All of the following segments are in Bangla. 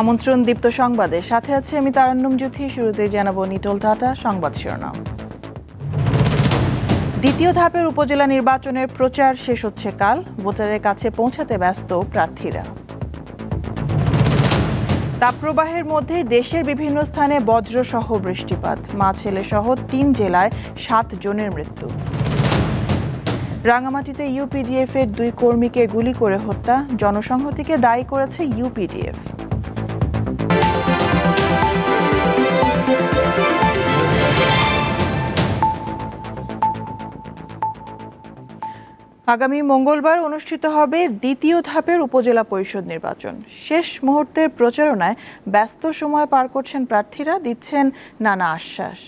আমন্ত্রণ দীপ্ত সংবাদে। সাথে আছে আমি তারান্নম জ্যোতি। শুরুতে জানাব নিটল টাটা সংবাদ শিরোনাম। দ্বিতীয় ধাপের উপজেলা নির্বাচনের প্রচার শেষ হচ্ছে কাল। ভোটারের কাছে পৌঁছাতে ব্যস্ত প্রার্থীরা। তাপপ্রবাহের মধ্যে দেশের বিভিন্ন স্থানে বজ্রসহ বৃষ্টিপাত। মা ছেলে সহ তিন জেলায় সাত জনের মৃত্যু। রাঙামাটিতে ইউপিডিএফ এর দুই কর্মীকে গুলি করে হত্যা। জনসংহতিকে দায়ী করেছে ইউপিডিএফ। আগামী মঙ্গলবার অনুষ্ঠিত হবে দ্বিতীয় ধাপের উপজেলা পরিষদ নির্বাচন। শেষ মুহূর্তের প্রচারণায় ব্যস্ত সময় পার করছেন প্রার্থীরা, দিচ্ছেন নানা আশ্বাস।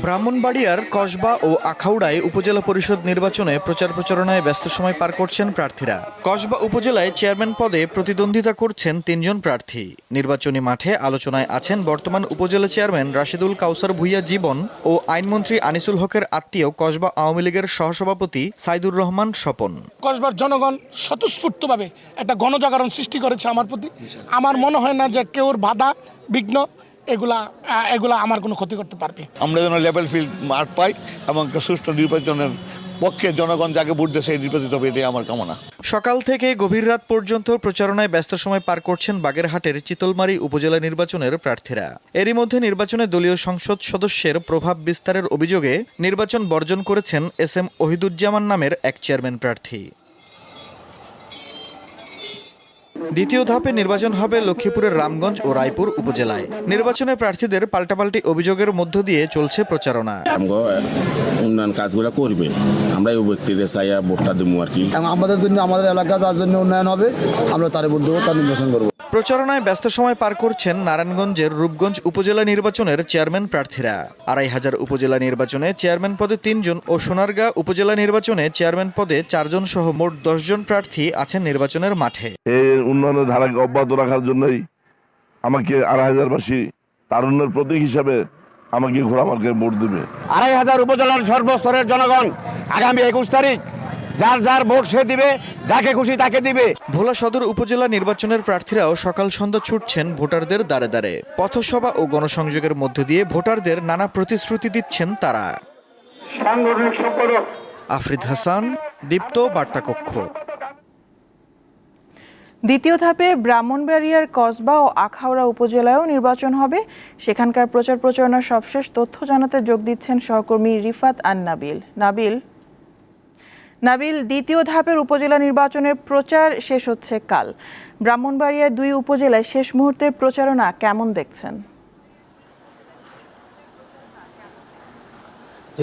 ব্রাহ্মণবাড়িয়ার কসবা ও আখাউড়ায় উপজেলা পরিষদ নির্বাচনে প্রচার প্রচারণায় ব্যস্ত সময় পার করছেন প্রার্থীরা। কসবা উপজেলায় চেয়ারম্যান পদে প্রতিদ্বন্দ্বিতা করছেন তিনজন প্রার্থী। নির্বাচনী মাঠে আলোচনায় আছেন বর্তমান উপজেলা চেয়ারম্যান রাশিদুল কাউসার ভুইয়া জীবন ও আইনমন্ত্রী আনিসুল হকের আত্মীয় কসবা আওয়ামী লীগের সহসভাপতি সাইদুর রহমান স্বপন। কসবার জনগণ স্বতঃস্ফূর্তভাবে একটা গণজাগরণ সৃষ্টি করেছে আমার প্রতি। আমার মনে হয় না যে কেউর বাধা, বিঘ্ন এগুলা এগুলা আমার কোনো ক্ষতি করতে পারবে। আমরা যেন লেভেল ফিল্ড মাঠ পাই এবং সুষ্ঠু নির্বাচনের পক্ষে জনগণ যাকে ভোট দেয় সেই নির্বাচিত হবে এটাই আমার কামনা। সকাল থেকে গভীর রাত পর্যন্ত প্রচারণায় ব্যস্ত সময় পার করছেন বাগেরহাটের চিতলমারি উপজেলা নির্বাচনের প্রার্থীরা। এরই মধ্যে নির্বাচনে দলীয় সংসদ সদস্যের প্রভাব বিস্তারের অভিযোগে নির্বাচন বর্জন করেছেন এস এম ওহিদুজ্জামান নামের এক চেয়ারম্যান প্রার্থী। দ্বিতীয় ধাপে নির্বাচন হবে লক্ষ্মীপুরের রামগঞ্জ ও রায়পুর উপজেলায়। নির্বাচনে প্রার্থীদের পাল্টাপাল্টি অভিযোগের মধ্য দিয়ে চলছে প্রচারণা। উন্নয়ন কাজগুলো করবে। আমরা এই ব্যক্তিদের চাইয়া ভোটটা দেবো আর কি। এবং আমাদের জন্য আমাদের এলাকা তার জন্য উন্নয়ন হবে। আমরা তার ভোট দেবো তার নির্বাচন করব। প্রচারণায় ব্যস্ত সময় পার করছেন নারায়ণগঞ্জের রূপগঞ্জ উপজেলা নির্বাচনের চেয়ারম্যান প্রার্থীরা। আড়াই হাজার উপজেলা নির্বাচনে চেয়ারম্যান পদে তিনজন ও সোনারগাঁ উপজেলা নির্বাচনে চেয়ারম্যান পদে চারজন সহ মোট দশজন প্রার্থী আছেন নির্বাচনের মাঠে। এই উন্নয়নের ধারাকে অব্যাহত রাখার জন্যই আমাকে আড়াই হাজারবাসী তারুণ্যের প্রতীক হিসাবে আমাকে ঘোড়ামার্কে ভোট দেবে। আড়াই হাজার উপজেলার সর্বস্তরের জনগণ আগামী একুশ তারিখ যার যার ভোট সে দিবে যাকে খুশি তাকে দিবে। ভোলা সদর উপজেলা নির্বাচনের প্রার্থীরাও সকাল সন্ধ্যা ছুটছেন ভোটারদের দ্বারে দ্বারে। পথসভা ও গণসংযোগের মধ্য দিয়ে ভোটারদের নানা প্রতিশ্রুতি দিচ্ছেন তারা। আফরিদ হাসান দীপ্ত বার্তা কক্ষ দ্বিতীয় ধাপে ব্রাহ্মণবাড়িয়ার কসবা ও আখাউড়া উপজেলায়ও নির্বাচন হবে। সেখানকার প্রচার প্রচারণার সবশেষ তথ্য জানাতে যোগ দিচ্ছেন সহকর্মী রিফাত আন নাবিল নাবিল নাবিল, দ্বিতীয় ধাপের উপজেলা নির্বাচনের প্রচার শেষ হচ্ছে কাল। ব্রাহ্মণবাড়িয়ার দুই উপজেলায় শেষ মুহূর্তের প্রচারণা কেমন দেখছেন?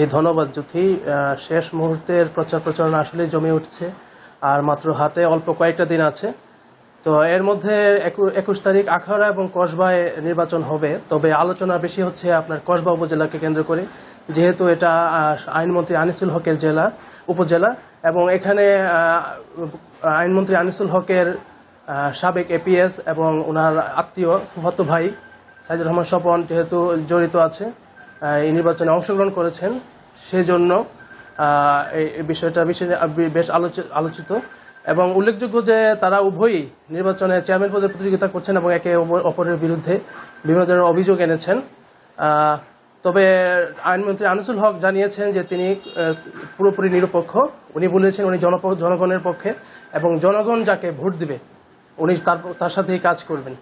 এই ধন্যবাদ, জ্যোতি। শেষ মুহূর্তের প্রচার প্রচারণা আসলে জমে উঠছে। আর মাত্র হাতে অল্প কয়েকটা দিন আছে। তো এর মধ্যে একু- একুশ তারিখ আখাউড়া এবং কসবায় নির্বাচন হবে। তবে আলোচনা বেশি হচ্ছে আপনার কসবা উপজেলাকে কেন্দ্র করে, যেহেতু এটা আইনমন্ত্রী আনিসুল হকের জেলা, উপজেলা, এবং এখানে আইনমন্ত্রী আনিসুল হকের সাবেক এপিএস এবং ওনার আত্মীয় ফুফাতো ভাই সাইদুর রহমান স্বপন যেহেতু জড়িত আছে এই নির্বাচনে অংশগ্রহণ করেছেন। সেজন্য এই বিষয়টা বেশ আলোচ- আলোচিত। এবং উল্লেখযোগ্য যে তারা উভয়ই নির্বাচনে চেয়ারম্যান পদে প্রতিযোগিতা করছেন এবং একে অপর- অপরের বিরুদ্ধে বিভিন্ন ধরনের অভিযোগ এনেছেন। তবে আইনমন্ত্রী আনিসুল হক জানিয়েছেন যে তিনি পুরোপুরি নিরপেক্ষ। উনি বলেছেন উনি জনগণের পক্ষে এবং জনগণ যাকে ভোট দিবে, উনি তার তার সাথেই কাজ করবেন।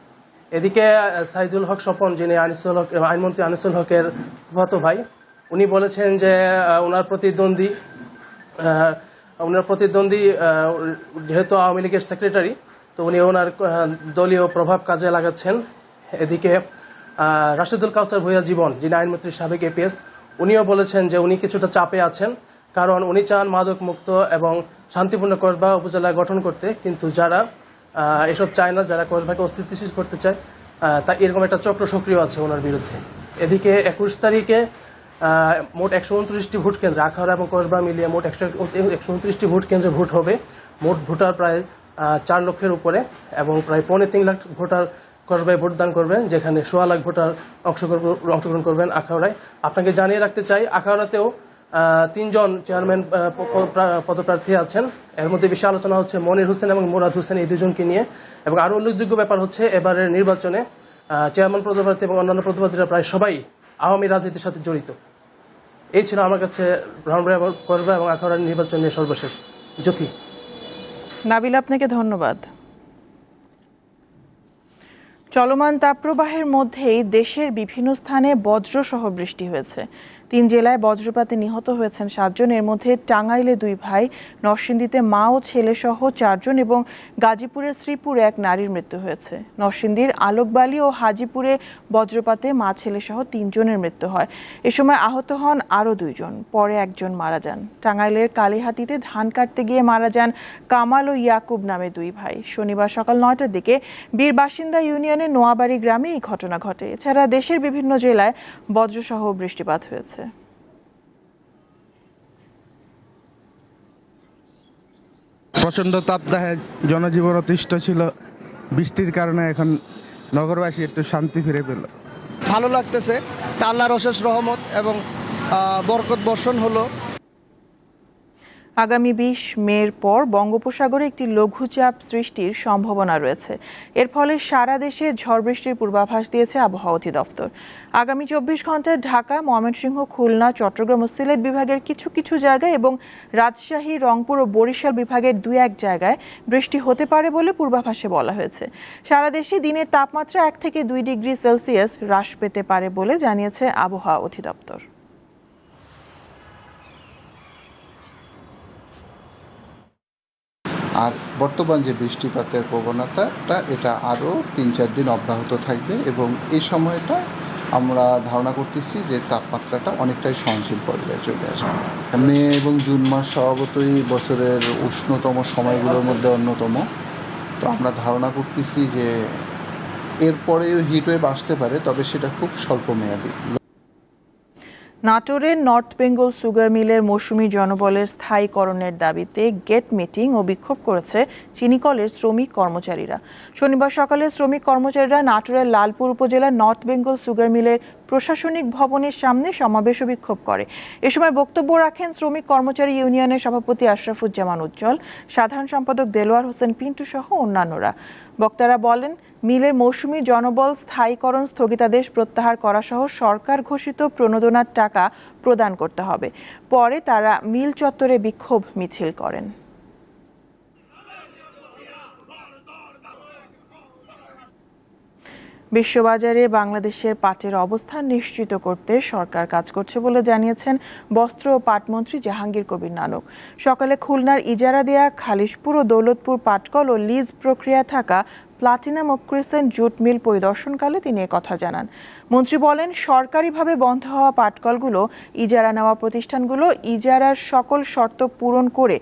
এদিকে সাইদুল হক স্বপন, যিনি আনিসুল হক আইনমন্ত্রী আনিসুল হকের ফুফাতো ভাই, উনি বলেছেন যে ওনার প্রতিদ্বন্দ্বী ওনার প্রতিদ্বন্দ্বী যেহেতু আওয়ামী লীগের সেক্রেটারি তো উনি ওনার দলীয় প্রভাব কাজে লাগাচ্ছেন। এদিকে রাশেদুল কাউসার ভুইয়া জীবন, যিনি আইনমন্ত্রী সাবেক এপিএস উনিও বলেছেন যে উনি কিছুটা চাপে আছেন, কারণ উনি চান মাদক মুক্ত এবং শান্তিপূর্ণ কসবা উপজেলা গঠন করতে, কিন্তু যারা এসব চায় না, যারা কসবাকে অস্তিত্বশীল করতে চায় তা এরকম একটা চক্র সক্রিয় আছে ওনার বিরুদ্ধে। এদিকে, একুশ তারিখে মোট একশো উনত্রিশটি ভোট কেন্দ্র, আখাউড়া এবং কসবা মিলিয়ে মোট একশো উনত্রিশটি ভোট কেন্দ্রে ভোট হবে। মোট ভোটার প্রায় চার লক্ষের উপরে এবং প্রায় পৌনে তিন লাখ ভোটার কসবায় ভোটদান করবেন, যেখানে সোয়া লাখ ভোটার অংশগ্রহণ করবেন আখাউড়ায়। আপনাকে জানিয়ে রাখতে চাই, আখাউড়াতেও তিনজন চেয়ারম্যান পদপ্রার্থী আছেন। এর মধ্যে বেশি আলোচনা হচ্ছে মনির হোসেন এবং মুরাদ হোসেন এই দুজনকে নিয়ে। এবং আরও উল্লেখযোগ্য ব্যাপার হচ্ছে, এবারের নির্বাচনে চেয়ারম্যান পদপ্রার্থী এবং অন্যান্য পদপ্রার্থীরা প্রায় সবাই আওয়ামী রাজনীতির সাথে জড়িত। এই ছিল আমার কাছে কসবা এবং আখাউড়ার নির্বাচন নিয়ে সর্বশেষ। জ্যোতি। নাবিল, আপনাকে ধন্যবাদ। চলমান তাপপ্রবাহের মধ্যেই দেশের বিভিন্ন স্থানে বজ্রসহ বৃষ্টি হয়েছে। তিন জেলায় বজ্রপাতে নিহত হয়েছেন সাতজন। এর মধ্যে টাঙ্গাইলে দুই ভাই, নরসিংদীতে মা ও ছেলে সহ চারজন এবং গাজীপুরের শ্রীপুরে এক নারীর মৃত্যু হয়েছে। নরসিংদীর আলোকবালি ও হাজিপুরে বজ্রপাতে মা, ছেলে সহ তিনজনের মৃত্যু হয়। এ সময় আহত হন আরও দুইজন, পরে একজন মারা যান। টাঙ্গাইলের কালীহাতিতে ধান কাটতে গিয়ে মারা যান কামাল ও ইয়াকুব নামে দুই ভাই। শনিবার সকাল নয়টার দিকে বীর বাসিন্দা ইউনিয়নের নোয়াবাড়ি গ্রামে এই ঘটনা ঘটে। এছাড়া দেশের বিভিন্ন জেলায় বজ্রসহ বৃষ্টিপাত হয়েছে। প্রচণ্ড তাপদাহে জনজীবন অতিষ্ঠ ছিল। বৃষ্টির কারণে এখন নগরবাসী একটু শান্তি ফিরে পেল। ভালো লাগতেছে। তা আল্লাহর অশেষ রহমত এবং বরকত বর্ষণ হলো। আগামী বিশ মের পর বঙ্গোপসাগরে একটি লঘুচাপ সৃষ্টির সম্ভাবনা রয়েছে। এর ফলে সারা দেশে ঝড় বৃষ্টির পূর্বাভাস দিয়েছে আবহাওয়া অধিদপ্তর। আগামী চব্বিশ ঘন্টায় ঢাকা, ময়মনসিংহ, খুলনা, চট্টগ্রাম ও সিলেট বিভাগের কিছু কিছু জায়গায় এবং রাজশাহী, রংপুর ও বরিশাল বিভাগের দুই এক জায়গায় বৃষ্টি হতে পারে বলে পূর্বাভাসে বলা হয়েছে। সারা দেশে দিনের তাপমাত্রা এক থেকে দুই ডিগ্রি সেলসিয়াস হ্রাস পেতে পারে বলে জানিয়েছে আবহাওয়া অধিদপ্তর। আর বর্তমান যে বৃষ্টিপাতের প্রবণতাটা, এটা আরও তিন চার দিন অব্যাহত থাকবে এবং এই সময়টা আমরা ধারণা করতেছি যে তাপমাত্রাটা অনেকটাই সহনশীল পর্যায়ে চলে আসবে। মে এবং জুন মাস স্বভাবতই বছরের উষ্ণতম সময়গুলোর মধ্যে অন্যতম। তো আমরা ধারণা করতেছি যে এরপরেও হিটওয়েভ আসতে পারে, তবে সেটা খুব স্বল্প মেয়াদী। নাটোরের নর্থ বেঙ্গল সুগার মিলের মৌসুমি জনবলের স্থায়ীকরণের দাবিতে গেট মিটিং ও বিক্ষোভ করেছে চিনিকলের শ্রমিক কর্মচারীরা। শনিবার সকালে শ্রমিক কর্মচারীরা নাটোরের লালপুর উপজেলার নর্থ বেঙ্গল সুগার মিলের প্রশাসনিক ভবনের সামনে সমাবেশ বিক্ষোভ করে। এ সময় বক্তব্য রাখেন শ্রমিক কর্মচারী ইউনিয়নের সভাপতি আশরাফুজ্জামান উজ্জ্বল, সাধারণ সম্পাদক দেলোয়ার হোসেন পিন্টু সহ অন্যান্যরা। বক্তারা বলেন, মিলের মৌসুমি জনবল স্থায়ীকরণ স্থগিতাদেশ প্রত্যাহার করা সহ সরকার ঘোষিত প্রণোদনার টাকা প্রদান করতে হবে। পরে তারা মিল চত্বরে বিক্ষোভ মিছিল করেন। বিশ্ববাজারে বাংলাদেশের পাটের অবস্থান নিশ্চিত করতে সরকার কাজ করছে বলে জানিয়েছেন বস্ত্র ও পাটমন্ত্রী জাহাঙ্গীর কবির নানক। সকালে খুলনার ইজারা দেয়া খালিশপুর ও দৌলতপুর পাটকল ও লিজ প্রক্রিয়া থাকা প্লাটিনাম ও ক্রিসেন্ট জুট মিল পরিদর্শনকালে তিনি কথা জানান। মন্ত্রী বলেন, সরকারিভাবে বন্ধ হওয়া পাটকলগুলো, ইজারা নেওয়া প্রতিষ্ঠানগুলো ইজারার সকল শর্ত পূরণ করে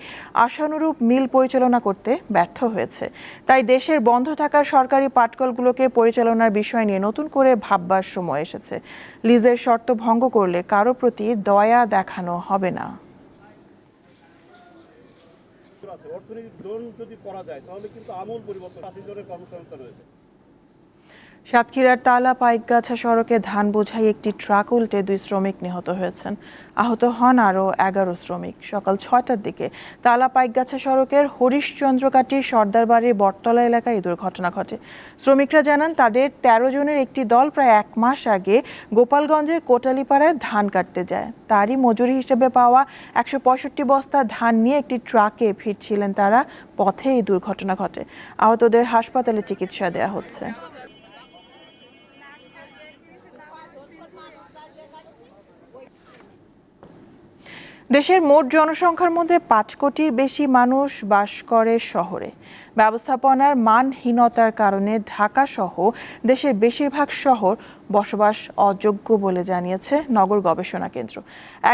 আশানুরূপ মিল পরিচালনা করতে ব্যর্থ হয়েছে। তাই দেশের বন্ধ থাকা সরকারি পাটকলগুলোকে পরিচালনার বিষয় নিয়ে নতুন করে ভাববার সময় এসেছে। লিজের শর্ত ভঙ্গ করলে কারও প্রতি দয়া দেখানো হবে না। আছে। অর্থনীতির জোন যদি করা যায় তাহলে কিন্তু আমূল পরিবর্তন আশি জনের কর্মসংস্থান রয়েছে। সাতক্ষীরার তালা পাইকগাছা সড়কে ধান বোঝাই একটি ট্রাক উল্টে দুই শ্রমিক নিহত হয়েছেন। আহত হন আরও এগারো শ্রমিক। সকাল ছয়টার দিকে তালা পাইকগাছা সড়কের হরিশচন্দ্রকাটি সর্দারবাড়ির বটতলা এলাকায় এই দুর্ঘটনা ঘটে। শ্রমিকরা জানান, তাদের তেরো জনের একটি দল প্রায় এক মাস আগে গোপালগঞ্জের কোটালিপাড়ায় ধান কাটতে যায়। তারই মজুরি হিসেবে পাওয়া একশো পঁয়ষট্টি বস্তা ধান নিয়ে একটি ট্রাকে ফিরছিলেন তারা। পথে এই দুর্ঘটনা ঘটে। আহতদের হাসপাতালে চিকিৎসা দেওয়া হচ্ছে। দেশের মোট জনসংখ্যার মধ্যে পাঁচ কোটির বেশি মানুষ বাস করে শহরে। ব্যবস্থাপনার মানহীনতার কারণে ঢাকা সহ দেশের বেশিরভাগ শহর বসবাস অযোগ্য বলে জানিয়েছে নগর গবেষণা কেন্দ্র।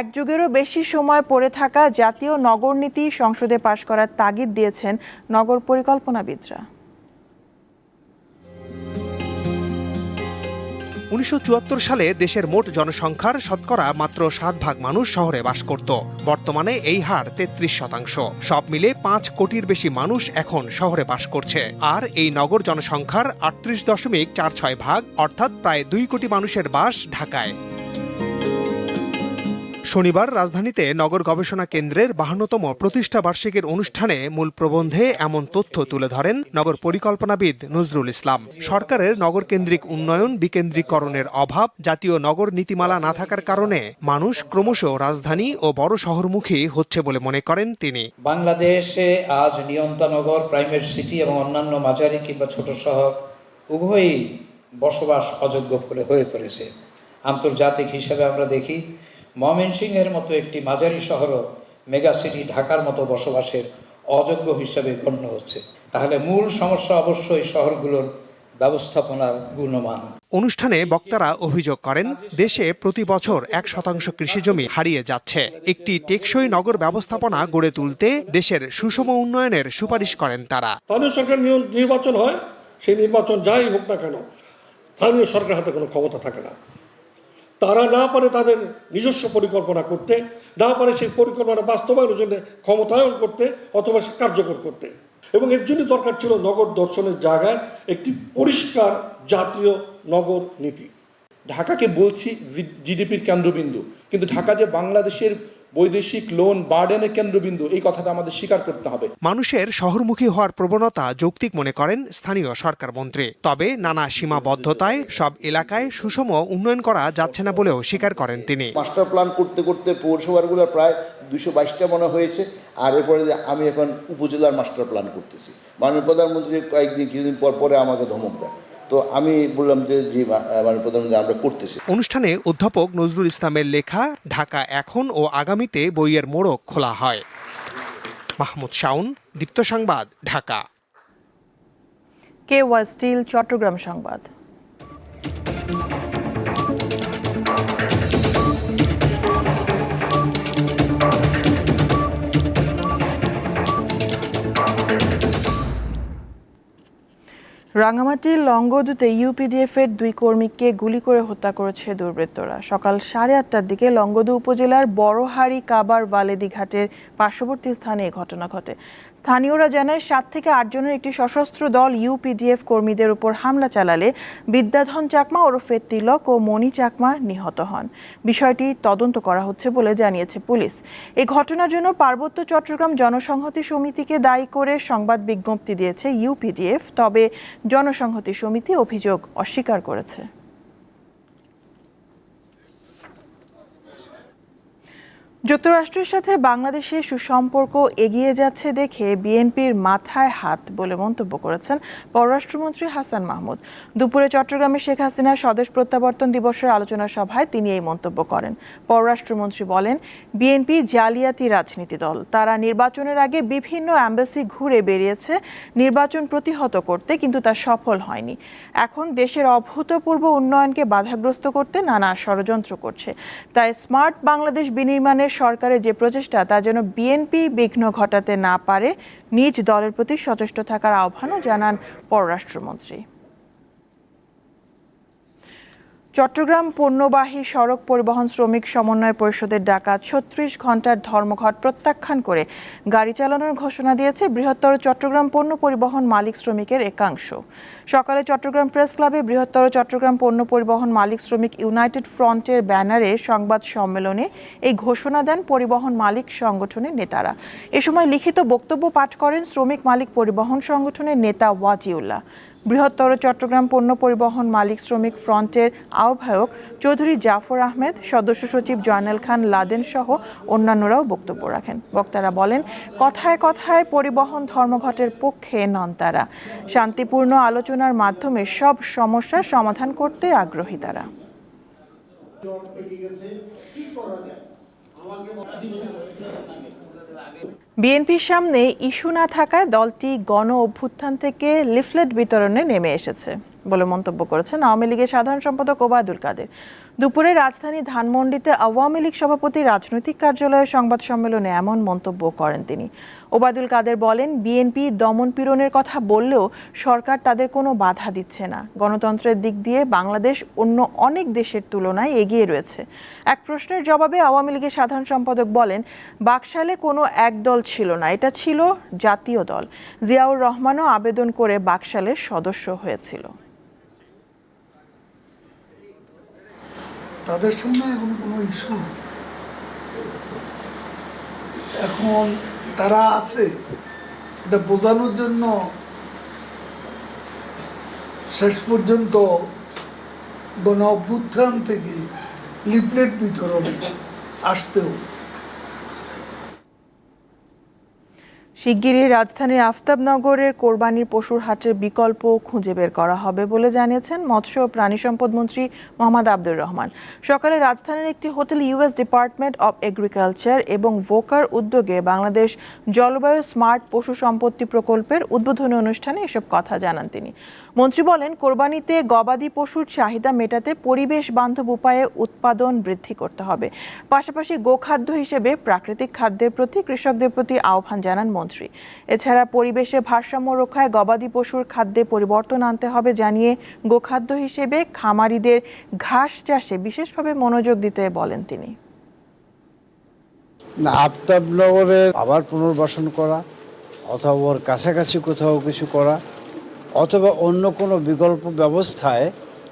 এক যুগেরও বেশি সময় পড়ে থাকা জাতীয় নগর নীতি সংসদে পাশ করার তাগিদ দিয়েছেন নগর পরিকল্পনাবিদরা। উনিশশো চুয়াত্তর সালে দেশের মোট জনসংখ্যার শতকরা মাত্র সাত ভাগ মানুষ শহরে বাস করত। বর্তমানে এই হার তেত্রিশ শতাংশ। সব মিলে পাঁচ কোটির বেশি মানুষ এখন শহরে বাস করছে। আর এই নগর জনসংখ্যার আটত্রিশ দশমিক চার ছয় ভাগ, অর্থাৎ প্রায় দুই কোটি মানুষের বাস ঢাকায়। শনিবার রাজধানীতে নগর গবেষণা কেন্দ্রের বাহান্নতম প্রতিষ্ঠা বার্ষিকীর অনুষ্ঠানে মূল প্রবন্ধে এমন তথ্য তুলে ধরেন নগর পরিকল্পনাবিদ নজরুল ইসলাম। সরকারের নগর কেন্দ্রিক উন্নয়ন বিকেন্দ্রীকরণের অভাব, জাতীয় নগর নীতিমালা না থাকার কারণে মানুষ ক্রমশ রাজধানী ও বড় শহরমুখী হচ্ছে বলে মনে করেন তিনি। বাংলাদেশে আজ নিয়ন্তানগর প্রাইমেট সিটি এবং অন্যান্য মাঝারি কিংবা ছোট শহর উভয়ই বসবাস অযোগ্য হয়ে পড়েছে। আন্তর্জাতিক হিসাবে আমরা দেখি ময়মনসিংহের মতো একটি মাঝারি শহরও মেগা সিটি ঢাকার মতো বসবাসের অযোগ্য হিসাবে গণ্য হচ্ছে। তাহলে মূল সমস্যা অবশ্যই শহরগুলোর ব্যবস্থাপনার গুণমান। অনুষ্ঠানে বক্তারা অভিযোগ করেন দেশে প্রতি বছর এক শতাংশ কৃষিজমি হারিয়ে যাচ্ছে। একটি টেকসই নগর ব্যবস্থাপনা গড়ে তুলতে দেশের সুষম উন্নয়নের সুপারিশ করেন তারা। স্থানীয় সরকার নির্বাচন হয় সেই নির্বাচন যাই হোক না কেন স্থানীয় সরকার হাতে কোনো ক্ষমতা থাকে না। তারা না পারে তাদের নিজস্ব পরিকল্পনা করতে, না পারে সেই পরিকল্পনা বাস্তবায়নের জন্য ক্ষমতায়ন করতে অথবা কার্যকর করতে। এবং এর জন্য দরকার ছিল নগর দর্শনের জায়গায় একটি পরিষ্কার জাতীয় নগর নীতি। ঢাকাকে বলছি জিডিপির কেন্দ্রবিন্দু। কিন্তু ঢাকা যে বাংলাদেশের বৈদেশিক লোন বার্ডেনের কেন্দ্রবিন্দু এই কথাটা আমাদের স্বীকার করতে হবে। মানুষের শহরমুখী হওয়ার প্রবণতা যৌক্তিক মনে করেন স্থানীয় সরকার মন্ত্রী তবে নানা সীমাবদ্ধতায় সব এলাকায় সুষম উন্নয়ন করা যাচ্ছে না বলেও স্বীকার করেন তিনি। মাস্টার প্ল্যান করতে করতে পৌরসভাগুলো প্রায় দুশো বাইশটা মনে হয়েছে। আর এরপরে আমি এখন উপজেলার মাস্টার প্ল্যান করতেছি। মাননীয় প্রধানমন্ত্রী কয়েকদিন কিছুদিন পর পরে আমাকে ধমক দেয় তো আমি বললাম যে জি মানে প্রধানমন্ত্রী আমরা করতেছি। অনুষ্ঠানে অধ্যাপক নজরুল ইসলামের লেখা ঢাকা এখন ও আগামীতে বইয়ের মোড়ক খোলা হয়। মাহমুদ শাউন দীপ্ত সংবাদ ঢাকা। কে ওয়াজ স্টিল চট্টগ্রাম সংবাদ। রাঙামাটির লংগদুতে ইউপিডিএফ এর দুই কর্মীকে গুলি করে হত্যা করেছে দুর্বৃত্তরা। সকাল সাড়ে আটটার দিকে লংগদু উপজেলার বড়হারি কাবার বালেদি ঘাটের পার্শ্ববর্তী স্থানে ঘটনা ঘটে। স্থানীয়রা জানায়, সাত থেকে আটজনের একটি সশস্ত্র দল ইউপিডিএফ কর্মীদের উপর হামলা চালালে বিদ্যাধন চাকমা ওরফে তিলক ও মণি চাকমা নিহত হন। বিষয়টি তদন্ত করা হচ্ছে বলে জানিয়েছে পুলিশ। এই ঘটনার জন্য পার্বত্য চট্টগ্রাম জনসংহতি সমিতিকে দায়ী করে সংবাদ বিজ্ঞপ্তি দিয়েছে ইউপিডিএফ। তবে জনসংহতি সমিতি অভিযোগ অস্বীকার করেছে। যুক্তরাষ্ট্রের সাথে বাংলাদেশের সুসম্পর্ক এগিয়ে যাচ্ছে দেখে বিএনপির মাথায় হাত বলে মন্তব্য করেছেন পররাষ্ট্রমন্ত্রী হাসান মাহমুদ। দুপুরে চট্টগ্রামে শেখ হাসিনার স্বদেশ প্রত্যাবর্তন দিবসের আলোচনা সভায় তিনি এই মন্তব্য করেন। পররাষ্ট্রমন্ত্রী বলেন, বিএনপি জালিয়াতি রাজনীতি দল। তারা নির্বাচনের আগে বিভিন্ন অ্যাম্বাসি ঘুরে বেরিয়েছে, নির্বাচন প্রতিহত করতে কিন্তু তা সফল হয়নি। এখন দেশের অভূতপূর্ব উন্নয়নকে বাধাগ্রস্ত করতে নানা ষড়যন্ত্র করছে। তাই স্মার্ট বাংলাদেশ বিনির্মাণের সরকারের যে প্রচেষ্টা, তা যেন বিএনপি বিঘ্ন ঘটাতে না পারে, নিজ দলের প্রতি সচেষ্ট থাকার আহ্বানও জানান পররাষ্ট্রমন্ত্রী। চট্টগ্রাম পণ্যবাহী সড়ক পরিবহন শ্রমিক সমন্বয় পরিষদের ডাকা ছত্রিশ ঘণ্টার ধর্মঘট প্রত্যাখ্যান করে গাড়ি চালানোর ঘোষণা দিয়েছে বৃহত্তর চট্টগ্রাম পণ্য পরিবহন মালিক শ্রমিকের একাংশ। সকালে চট্টগ্রাম প্রেস ক্লাবে বৃহত্তর চট্টগ্রাম পণ্য পরিবহন মালিক শ্রমিক ইউনাইটেড ফ্রন্টের ব্যানারে সংবাদ সম্মেলনে এই ঘোষণা দেন পরিবহন মালিক সংগঠনের নেতারা। এ সময় লিখিত বক্তব্য পাঠ করেন শ্রমিক মালিক পরিবহন সংগঠনের নেতা ওয়াজিউল্লাহ। বৃহত্তর চট্টগ্রাম পণ্য পরিবহন মালিক শ্রমিক ফ্রন্টের আহ্বায়ক চৌধুরী জাফর আহমেদ, সদস্য সচিব জয়নাল খান লাদেন সহ অন্যান্যরাও বক্তব্য রাখেন। বক্তারা বলেন, কথায় কথায় পরিবহন ধর্মঘটের পক্ষে নন তারা। শান্তিপূর্ণ আলোচনার মাধ্যমে সব সমস্যার সমাধান করতে আগ্রহী তারা। বিএনপির সামনে ইস্যু না থাকায় দলটি গণ অভ্যুত্থান থেকে লিফলেট বিতরণে নেমে এসেছে বলে মন্তব্য করেছেন আওয়ামী লীগের সাধারণ সম্পাদক ওবায়দুল কাদের। দুপুরে রাজধানী ধানমন্ডিতে আওয়ামী লীগ সভাপতি রাজনৈতিক কার্যালয়ের সংবাদ সম্মেলনে এমন মন্তব্য করেন তিনি। ওবায়দুল কাদের বলেন, বিএনপি দমন পীড়নের কথা বললেও সরকার তাদের কোনো বাধা দিচ্ছে না। গণতন্ত্রের দিক দিয়ে বাংলাদেশ অন্য অনেক দেশের তুলনায় এগিয়ে রয়েছে। এক প্রশ্নের জবাবে আওয়ামী লীগের সাধারণ সম্পাদক বলেন, বাকশালে কোনো এক দল ছিল না, এটা ছিল জাতীয় দল। জিয়াউর রহমানও আবেদন করে বাকশালের সদস্য হয়েছিল। তাদের সামনে এখন কোনো ইস্যু এখন তারা আছে এটা বোঝানোর জন্য শেষ পর্যন্ত গণ অভ্যুত্থান থেকে লিপলেট বিতরণে আসতেও শিগগিরই রাজধানীর আফতাবনগরের কোরবানির পশুর হাটের বিকল্প খুঁজে বের করা হবে বলে জানিয়েছেন মৎস্য ও প্রাণী সম্পদ মন্ত্রী মোহাম্মদ আব্দুর রহমান। সকালে রাজধানীর একটি hotel US department of agriculture এবং ভোকার উদ্যোগে বাংলাদেশ জলবায়ু স্মার্ট পশু সম্পত্তি প্রকল্পের উদ্বোধনী অনুষ্ঠানে এসব কথা জানান তিনি। মন্ত্রী বলেন, কোরবানিতে গবাদি পশুর চাহিদা মেটাতে পরিবেশ বান্ধব উপায়ে উৎপাদন বৃদ্ধি করতে হবে। পাশাপাশি গোখাদ্য হিসেবে প্রাকৃতিক খাদ্যের প্রতি কৃষকদের প্রতি আহ্বান জানান মন্ত্রী। এছাড়া পরিবেশে ভারসাম্য রক্ষায় গবাদি পশুর খাদ্যে পরিবর্তন আনতে হবে জানিয়ে গোখাদ্য হিসেবে খামারিদের ঘাস চাষে বিশেষভাবে মনোযোগ দিতে বলেন তিনি। না আফতাবনগরে আবার পুনর্বাসন করা অথবা ওর কাছাকাছি কোথাও কিছু করা অথবা অন্য কোনো বিকল্প ব্যবস্থায়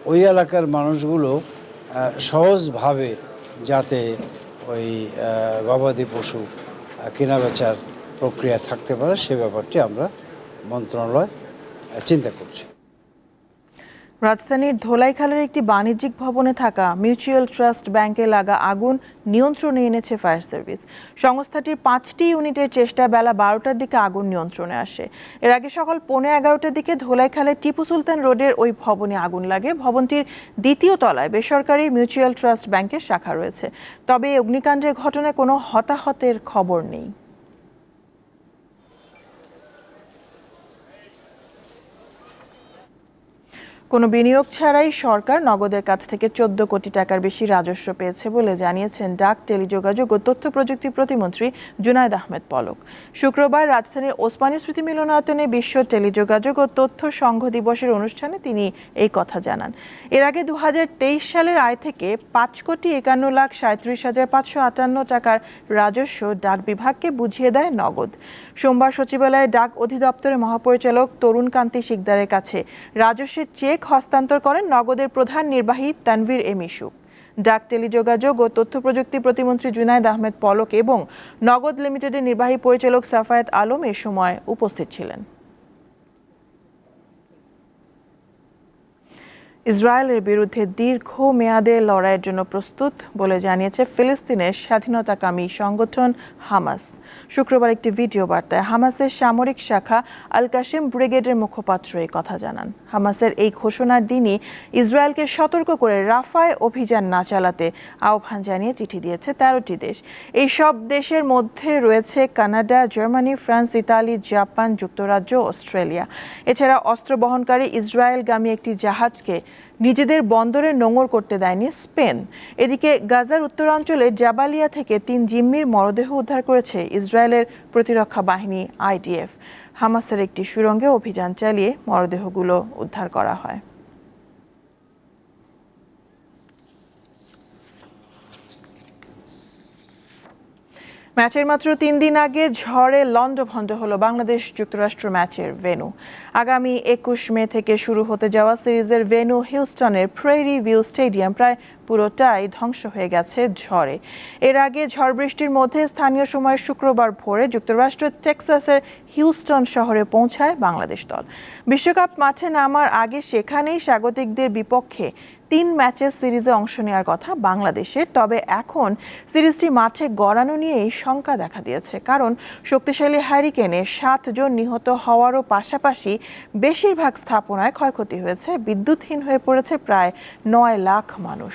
ওই এলাকার মানুষগুলো সহজভাবে যাতে ওই গবাদি পশু আহ, কেনা বেচার প্রক্রিয়া থাকতে পারে, সে ব্যাপারটি আমরা মন্ত্রণালয় চিন্তা করছি। রাজধানীর ধোলাইখালের একটি বাণিজ্যিক ভবনে থাকা মিউচুয়াল ট্রাস্ট ব্যাংকে লাগা আগুন নিয়ন্ত্রণে এনেছে ফায়ার সার্ভিস। সংস্থাটির পাঁচটি ইউনিটের চেষ্টা বেলা বারোটার দিকে আগুন নিয়ন্ত্রণে আসে। এর আগে সকাল পৌনে এগারোটার দিকে ধোলাইখালের টিপু সুলতান রোডের ওই ভবনে আগুন লাগে। ভবনটির দ্বিতীয় তলায় বেসরকারি মিউচুয়াল ট্রাস্ট ব্যাংকের শাখা রয়েছে। তবে অগ্নিকাণ্ডের ঘটনায় কোনো হতাহতের খবর নেই। কোনো বিনিয়োগ ছাড়াই সরকার নগদের কাছ থেকে চোদ্দ কোটি টাকার বেশি রাজস্ব পেয়েছে বলে জানিয়েছেন ডাক টেলিযোগাযোগ ও তথ্য প্রযুক্তি প্রতিমন্ত্রী জুনায়দ আহমেদ পলক। শুক্রবার রাজধানীর ওসমানী স্মৃতি মিলনায়তনে বিশ্ব টেলিযোগাযোগ ও তথ্য সংঘ দিবসের অনুষ্ঠানে তিনি এই কথা জানান। এর আগে দু হাজার তেইশ সালের আয় থেকে পাঁচ কোটি একান্ন লাখ সাঁত্রিশ হাজার পাঁচশো আটান্ন টাকার রাজস্ব ডাক বিভাগকে বুঝিয়ে দেয় নগদ। সোমবার সচিবালয়ে ডাক অধিদপ্তরের মহাপরিচালক তরুণ কান্তি শিকদারের কাছে রাজস্বের চেক হস্তান্তর করেন নগদের প্রধান নির্বাহী তানভীর এম ইসুক ডাক, টেলিযোগাযোগ ও তথ্য প্রযুক্তি প্রতিমন্ত্রী জুনায়দ আহমেদ পলক এবং নগদ লিমিটেডের নির্বাহী পরিচালক সাফায়েত আলম এ সময় উপস্থিত ছিলেন। ইসরায়েলের বিরুদ্ধে দীর্ঘ মেয়াদে লড়াইয়ের জন্য প্রস্তুত বলে জানিয়েছে ফিলিস্তিনের স্বাধীনতাকামী সংগঠন হামাস। শুক্রবার একটি ভিডিও বার্তায় হামাসের সামরিক শাখা আল কাশিম ব্রিগেডের মুখপাত্র এই কথা জানান। হামাসের এই ঘোষণার দিনই ইসরায়েলকে সতর্ক করে রাফায় অভিযান না চালাতে আহ্বান জানিয়ে চিঠি দিয়েছে তেরোটি দেশ। এই সব দেশের মধ্যে রয়েছে Canada, Germany, France, Italy, Japan, যুক্তরাজ্য, অস্ট্রেলিয়া। এছাড়া অস্ত্র বহনকারী ইসরায়েলগামী একটি জাহাজকে নিজেদের বন্দরে নোঙর করতে দেয়নি স্পেন। এদিকে গাজার উত্তরাঞ্চলে জাবালিয়া থেকে তিন জিম্মির মরদেহ উদ্ধার করেছে ইসরায়েলের প্রতিরক্ষা বাহিনী আইডিএফ। হামাসের একটি সুরঙ্গে অভিযান চালিয়ে মরদেহগুলো উদ্ধার করা হয়। ম্যাচের মাত্র তিন দিন আগে ঝড়ে লণ্ডভণ্ড হলো বাংলাদেশ যুক্তরাষ্ট্র ম্যাচের ভেন্যু। আগামী একুশ মে থেকে শুরু হতে যাওয়া সিরিজের ভেন্যু হিউস্টনের প্রেরি ভিউ স্টেডিয়াম প্রায় পুরোটাই ধ্বংস হয়ে গেছে ঝড়ে। এর আগে ঝড় বৃষ্টির মধ্যে স্থানীয় সময় শুক্রবার ভোরে যুক্তরাষ্ট্রের টেক্সাসের হিউস্টন শহরে পৌঁছায় বাংলাদেশ দল। বিশ্বকাপ মাঠে নামার আগে সেখানেই স্বাগতিকদের বিপক্ষে তিন ম্যাচের সিরিজে অংশ নেওয়ার কথা বাংলাদেশের। তবে এখন সিরিজটি মাঠে গড়ানো নিয়েই শঙ্কা দেখা দিয়েছে। কারণ শক্তিশালী হ্যারিকেনে সাতজন নিহত হওয়ারও পাশাপাশি বেশিরভাগ স্থাপনায় ক্ষয়ক্ষতি হয়েছে। বিদ্যুৎহীন হয়ে পড়েছে প্রায় নয় লাখ মানুষ।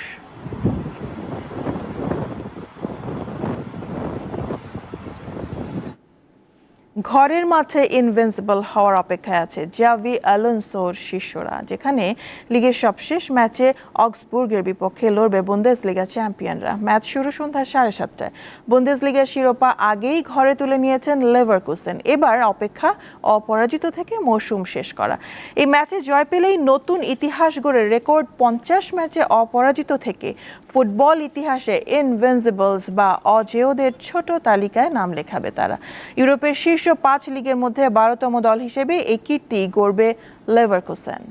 ঘরের মাঠে ইনভিনসিবল হওয়ার অপেক্ষায় আছে জাভি অ্যালোনসোর শিষ্যরা, যেখানে লিগের সবশেষ ম্যাচে অক্সবুর্গের বিপক্ষে লড়বে বুন্দেস লিগা চ্যাম্পিয়নরা ম্যাচ শুরু সন্ধ্যা সাড়ে সাতটায়। বুন্দেস লিগের শিরোপা আগেই ঘরে তুলে নিয়েছেন লেভারকুসেন এবার অপেক্ষা অপরাজিত থেকে মৌসুম শেষ করা। এই ম্যাচে জয় পেলেই নতুন ইতিহাস গড়ে রেকর্ড পঞ্চাশ ম্যাচে অপরাজিত থেকে ফুটবল ইতিহাসে ইনভিনসিবলস বা অজেয়দের ছোট তালিকায় নাম লেখাবে তারা। ইউরোপের শীর্ষ পাঁচ লিগের মধ্যে বারোতম দল হিসেবে এই কীর্তি গড়বে লেভারকুসেন।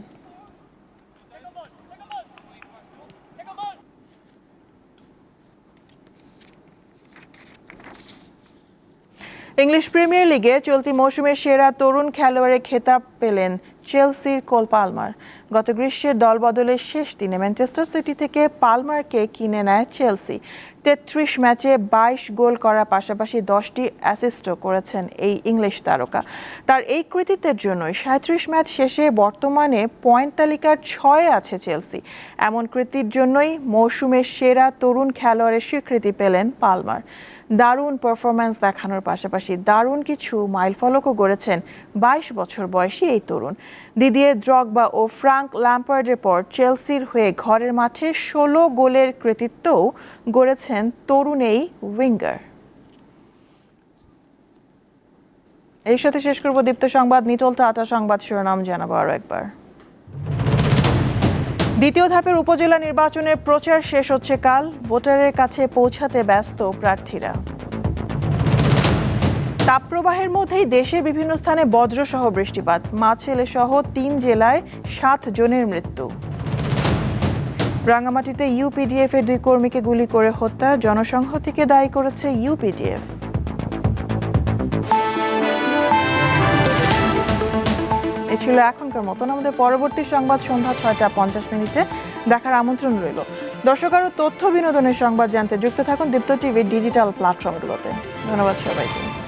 ইংলিশ প্রিমিয়ার লিগে চলতি মৌসুমের সেরা তরুণ খেলোয়াড়ের খেতাব পেলেন চেলসির কোল পালমার। গত গ্রীষ্মের দলবদলের শেষ দিনে ম্যানচেস্টার সিটি থেকে পালমারকে কিনে নেয় চেলসি। তেত্রিশ ম্যাচে বাইশ গোল করার পাশাপাশি দশটি অ্যাসিস্টও করেছেন এই ইংলিশ তারকা। তার এই কৃতিত্বের জন্যই সাঁত্রিশ ম্যাচ শেষে বর্তমানে পয়েন্ট তালিকার ছয়ে আছে চেলসি। এমন কৃতির জন্যই মৌসুমের সেরা তরুণ খেলোয়াড়ের স্বীকৃতি পেলেন পালমার। দারুণ পারফরম্যান্স দেখানোর পাশাপাশি দারুণ কিছু মাইলফলকও গড়েছেন বাইশ বছর বয়সী এই তরুণ। দিদিয়ে দ্রগবা ও ফ্রাঙ্ক ল্যাম্পার্ডের পর চেলসির হয়ে ঘরের মাঠে ষোলো গোলের কৃতিত্বও গড়েছেন তরুণ এই উইঙ্গার এর সাথে শেষ করব দীপ্ত সংবাদ নিটল টাটা সংবাদ শিরোনাম জানাব আরও একবার। দ্বিতীয় ধাপের উপজেলা নির্বাচনের প্রচার শেষ হচ্ছে কাল। ভোটারের কাছে পৌঁছাতে ব্যস্ত প্রার্থীরা। তাপপ্রবাহের মধ্যেই দেশের বিভিন্ন স্থানে বজ্রসহ বৃষ্টিপাত। মাছেলে সহ তিন জেলায় সাত জনের মৃত্যু। রাঙামাটিতে ইউপিডিএফ এর দুই কর্মীকে গুলি করে হত্যা। জনসংহতিকে দায়ী করেছে ইউপিডিএফ। এ ছিল এখনকার মতন। আমাদের পরবর্তী সংবাদ সন্ধ্যা ছয়টা পঞ্চাশ মিনিটে দেখার আমন্ত্রণ রইল। দর্শক আরও তথ্য বিনোদনের সংবাদ জানতে যুক্ত থাকুন দীপ্ত টিভির ডিজিটাল প্ল্যাটফর্মগুলোতে। ধন্যবাদ সবাইকে।